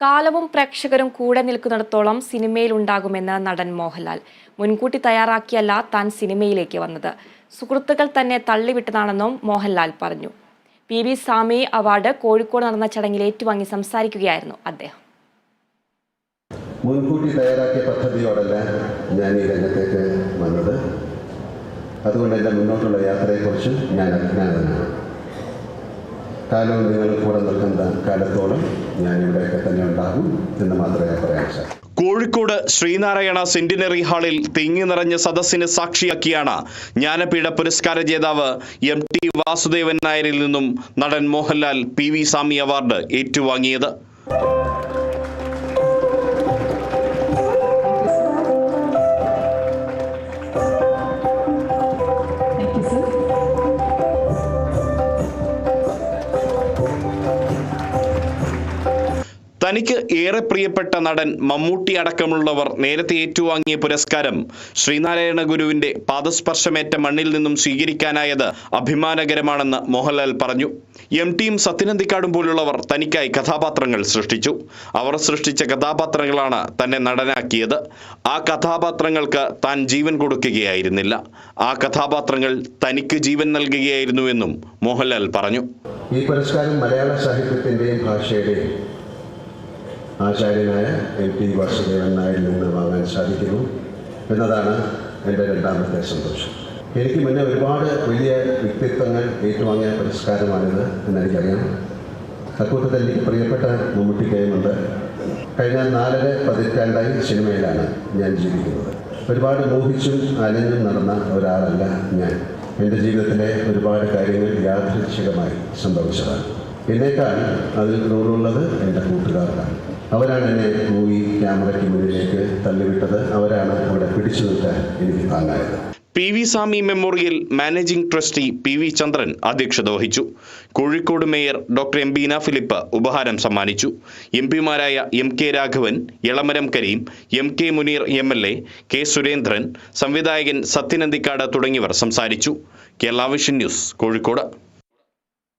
കാലവും പ്രേക്ഷകരും കൂടെ നിൽക്കുന്നിടത്തോളം സിനിമയിലുണ്ടാകുമെന്ന് നടൻ മോഹൻലാൽ. മുൻകൂട്ടി തയ്യാറാക്കിയല്ല താൻ സിനിമയിലേക്ക് വന്നത്. സുഹൃത്തുക്കൾ തന്നെ തള്ളിവിട്ടതാണെന്നും മോഹൻലാൽ പറഞ്ഞു. P V Swami award Kozhikode നടന്ന ചടങ്ങിൽ ഏറ്റുവാങ്ങി സംസാരിക്കുകയായിരുന്നു അദ്ദേഹം. മുൻകൂട്ടി തയ്യാറാക്കിയ പദ്ധതിയോടല്ല ഞാൻ ഈ രംഗത്തേക്ക് വന്നത്. അതുകൊണ്ട് എന്റെ മുന്നോട്ടുള്ള യാത്രയെക്കുറിച്ചും ഞാൻ അജ്ഞാതനാണ്. കാലവും നിങ്ങൾ കൂടെ നിൽക്കുന്ന കാലത്തോളം ഞാൻ ഇവിടെയൊക്കെ തന്നെ ഉണ്ടാകും എന്ന് മാത്രമേ പറയാൻ സാധിക്കൂ. കോഴിക്കോട് ശ്രീനാരായണ സെന്റിനറി ഹാളിൽ തിങ്ങി നിറഞ്ഞ സദസ്സിന് സാക്ഷിയാക്കിയാണ് ജ്ഞാനപീഠ പുരസ്കാര ജേതാവ് എം ടി വാസുദേവൻ നായരിൽ നിന്നും നടൻ Mohanlal P V Swami award ഏറ്റുവാങ്ങിയത്. തനിക്ക് ഏറെ പ്രിയപ്പെട്ട നടൻ മമ്മൂട്ടി അടക്കമുള്ളവർ നേരത്തെ ഏറ്റുവാങ്ങിയ പുരസ്കാരം ശ്രീനാരായണ ഗുരുവിന്റെ പാദസ്പർശമേറ്റ മണ്ണിൽ നിന്നും സ്വീകരിക്കാനായത് അഭിമാനകരമാണെന്ന് മോഹൻലാൽ പറഞ്ഞു. എം ടിയും സത്യനന്ദിക്കാടും പോലുള്ളവർ തനിക്കായി കഥാപാത്രങ്ങൾ സൃഷ്ടിച്ചു. അവർ സൃഷ്ടിച്ച കഥാപാത്രങ്ങളാണ് തന്നെ നടനാക്കിയത്. ആ കഥാപാത്രങ്ങൾക്ക് താൻ ജീവൻ കൊടുക്കുകയായിരുന്നില്ല. ആ കഥാപാത്രങ്ങൾ തനിക്ക് ജീവൻ നൽകുകയായിരുന്നുവെന്നും മോഹൻലാൽ പറഞ്ഞു. ഈ പുരസ്കാരം മലയാള സാഹിത്യത്തിന്റെയും ഭാഷയുടെയും ആചാര്യനായ എം പി വാസുദേവൻ നായരിൽ നിന്ന് വാങ്ങാൻ സാധിക്കുന്നു എന്നതാണ് എന്റെ രണ്ടാമത്തെ സന്തോഷം. എനിക്ക് മുന്നേ ഒരുപാട് വലിയ വ്യക്തിത്വങ്ങൾ ഏറ്റുവാങ്ങിയ പുരസ്കാരമാണിത് എന്നെനിക്കറിയാം. അക്കൂട്ടത്തിൽ എനിക്ക് പ്രിയപ്പെട്ട മമ്മൂട്ടിക്കയുമുണ്ട് കഴിഞ്ഞ നാലര പതിറ്റാണ്ടായി സിനിമയിലാണ് ഞാൻ ജീവിക്കുന്നത്. ഒരുപാട് മോഹിച്ചും അലഞ്ഞും നടന്ന ഒരാളല്ല ഞാൻ. എന്റെ ജീവിതത്തിലെ ഒരുപാട് കാര്യങ്ങൾ യാദൃച്ഛികമായി സംഭവിച്ചതാണ്. എന്നേക്കാൾ അതിൽ നൂറുള്ളത് എന്റെ കൂട്ടുകാർക്കാണ്. അവരാണ് എന്നെ മൂവി ക്യാമറയ്ക്ക് മുന്നിലേക്ക് തള്ളിവിട്ടത്. അവരാണ് അവിടെ പിടിച്ചു നിൽക്കാൻ എനിക്ക് താങ്ങായത്. P V Swami memorial managing trustee P V Chandran അധ്യക്ഷത വഹിച്ചു. Kozhikode mayor doctor M Beena Philip ഉപഹാരം സമ്മാനിച്ചു. M പിമാരായ M K Raghavan Elamaram Kareem M K Muneer M L A K Surendran സംവിധായകൻ സത്യനന്ദിക്കാട് തുടങ്ങിയവർ സംസാരിച്ചു. Kerala vision news Kozhikode.